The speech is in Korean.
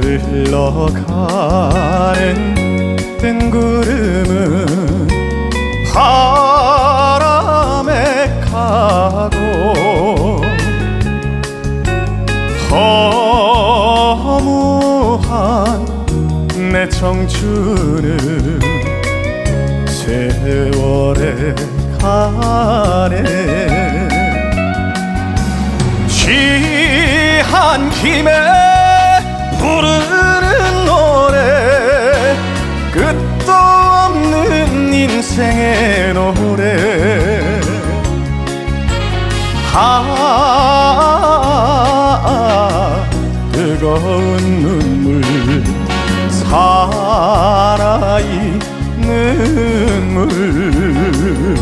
흘러가는 뜬 구름은 바람에 가고 허무한 내 청춘은 세월에 가네. 취한 김에 인생의 노래 아 뜨거운 눈물 살아있는 물.